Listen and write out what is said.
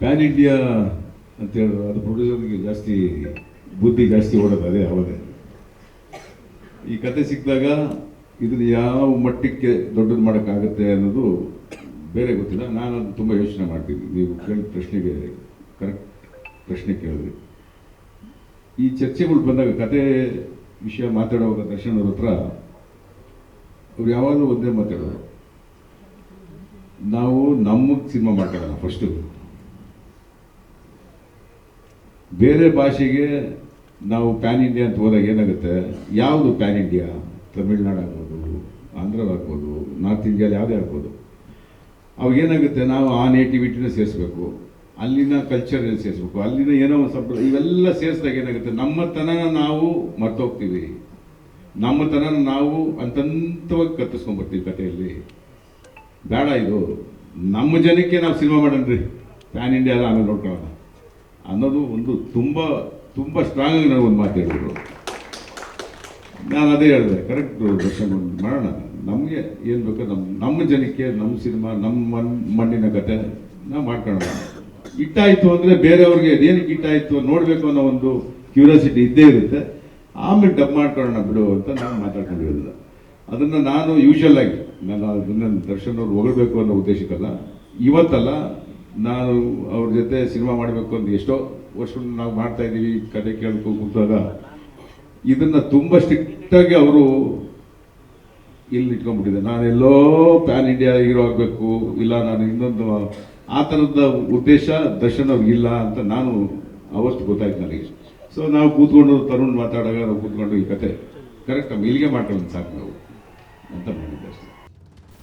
PAN India ಅಂತ ಹೇಳಿದ್ರು. ಅದು ಪ್ರೊಡ್ಯೂಸರ್ಗೆ ಜಾಸ್ತಿ ಬುದ್ಧಿ ಜಾಸ್ತಿ ಓಡೋದು ಅದೇ ಅವದೇ ಈ ಕತೆ ಸಿಕ್ಕಿದಾಗ ಇದನ್ನ ಯಾವ ಮಟ್ಟಕ್ಕೆ ದೊಡ್ಡದು ಮಾಡೋಕ್ಕಾಗುತ್ತೆ ಅನ್ನೋದು ಬೇರೆ ಗೊತ್ತಿಲ್ಲ. ನಾನು ಅದು ತುಂಬ ಯೋಚನೆ ಮಾಡ್ತೀನಿ ನೀವು ಕೇಳಿದ ಪ್ರಶ್ನೆಗೆ ಕರೆಕ್ಟ್ ಪ್ರಶ್ನೆ ಕೇಳಿದ್ರಿ. ಈ ಚರ್ಚೆಗಳು ಬಂದಾಗ, ಕತೆ ವಿಷಯ ಮಾತಾಡುವಾಗ ದರ್ಶನ್ ಅವ್ರ ಹತ್ರ ಅವ್ರು ಯಾವಾಗಲೂ ಒಂದೇ ಮಾತಾಡೋರು. ನಾವು ನಮ್ಮ ಸಿನಿಮಾ ಮಾತಾಡೋಣ ಫಸ್ಟು ಬೇರೆ ಭಾಷೆಗೆ ನಾವು ಪ್ಯಾನ್ ಇಂಡಿಯಾ ಅಂತ ಹೋದಾಗ ಏನಾಗುತ್ತೆ? ಯಾವುದು ಪ್ಯಾನ್ ಇಂಡಿಯಾ? ತಮಿಳ್ನಾಡು ಆಗ್ಬೋದು, ಆಂಧ್ರ ಆಗ್ಬೋದು, ನಾರ್ತ್ ಇಂಡಿಯಾದಲ್ಲಿ ಯಾವುದೇ ಆಗ್ಬೋದು. ಅವಾಗ ಏನಾಗುತ್ತೆ? ನಾವು ಆ ನೇಟಿವಿಟಿನ ಸೇರಿಸ್ಬೇಕು. ಅಲ್ಲಿನ ಕಲ್ಚರ್ ಸೇರಿಸ್ಬೇಕು. ಅಲ್ಲಿನ ಏನೋ ಒಂದು ಸಂಪ್ರದಾಯ, ಇವೆಲ್ಲ ಸೇರಿಸಿದಾಗ ಏನಾಗುತ್ತೆ? ನಮ್ಮತನನ ನಾವು ಮರ್ತೋಗ್ತೀವಿ. ನಮ್ಮತನನ ನಾವು ಅಂತಂತವಾಗಿ ಕತ್ತಿಸ್ಕೊಂಡ್ಬರ್ತೀವಿ ಕಥೆಯಲ್ಲಿ. ಬೇಡ ಇದು. ನಮ್ಮ ಜನಕ್ಕೆ ನಾವು ಸಿನಿಮಾ ಮಾಡೋಣ ರೀ. ಪ್ಯಾನ್ ಇಂಡಿಯಾ ಎಲ್ಲ ಆಮೇಲೆ ನೋಡ್ಕೊಳ್ಳೋಣ. ಅನ್ನೋದು ಒಂದು ತುಂಬ ತುಂಬ ಸ್ಟ್ರಾಂಗ್ ಆಗಿ ನನಗೊಂದು ಮಾತು ಹೇಳಿದ್ರು ನಾನು ಅದೇ ಹೇಳಿದೆ ಕರೆಕ್ಟ್ ದರ್ಶನ್ ಮಾಡೋಣ. ನಮಗೆ ಏನು ಬೇಕೋ ನಮ್ಮ ನಮ್ಮ ಜನಕ್ಕೆ, ನಮ್ಮ ಸಿನಿಮಾ, ನಮ್ಮ ಮಣ್, ಮಣ್ಣಿನ ಕತೆ, ನಾವು ಮಾಡ್ಕೊಳ್ಳೋಣ. ಇಟ್ಟಾಯಿತು ಅಂದರೆ ಬೇರೆಯವ್ರಿಗೆ ಅದೇನಕ್ಕೆ ಇಟ್ಟಾಯಿತು ನೋಡಬೇಕು ಅನ್ನೋ ಒಂದು ಕ್ಯೂರಿಯಾಸಿಟಿ ಇದ್ದೇ ಇರುತ್ತೆ. ಆಮೇಲೆ ಡಬ್ ಮಾಡ್ಕೊಳ್ಳೋಣ ಬಿಡು ಅಂತ ನಾನು ಮಾತಾಡ್ಕೊಂಡಿರೋದಿಲ್ಲ ಅದನ್ನು ನಾನು ಯೂಶಲ್ ಆಗಿ, ನಾನು ಅದನ್ನು ದರ್ಶನ್ ಅವ್ರು ಹೊಗಳ್ಬೇಕು ಅನ್ನೋ ಉದ್ದೇಶಕ್ಕಲ್ಲ, ಇವತ್ತಲ್ಲ ನಾನು ಅವ್ರ ಜೊತೆ ಸಿನಿಮಾ ಮಾಡಬೇಕು ಅಂತ ಎಷ್ಟೋ ವರ್ಷ ನಾವು ಮಾಡ್ತಾ ಇದ್ದೀವಿ, ಕತೆ ಕೇಳ್ಕೊ ಕೂತಾಗ. ಇದನ್ನ ತುಂಬ ಸ್ಟ್ರಿಕ್ಟಾಗಿ ಅವರು ಇಲ್ಲಿ ಇಟ್ಕೊಂಡ್ಬಿಟ್ಟಿದೆ ನಾನೆಲ್ಲೋ ಪ್ಯಾನ್ ಇಂಡಿಯಾ ಹೀರೋ ಆಗಬೇಕು, ಇಲ್ಲ ನಾನು ಇನ್ನೊಂದು ಆ ಥರದ ಉದ್ದೇಶ ದರ್ಶನ್ ಅವ್ರಿಗಿಲ್ಲ ಅಂತ ನಾನು ಅವತ್ತು ಗೊತ್ತಾಯ್ತು ನನಗೆ. ಸೊ ನಾವು ಕೂತ್ಕೊಂಡು ತರುಣ್ ಮಾತಾಡಾಗ ನಾವು ಕೂತ್ಕೊಂಡು ಈ ಕತೆ. ಕರೆಕ್ಟ್ ನಮ್ಮ ಇಲ್ಲಿಗೆ ಮಾಡ್ಕೊಳ್ಳೋದು ಸಾಕು ನಾವು. ಅಂತ ಮಾಡಿದ್ದೆ ಅಷ್ಟೇ.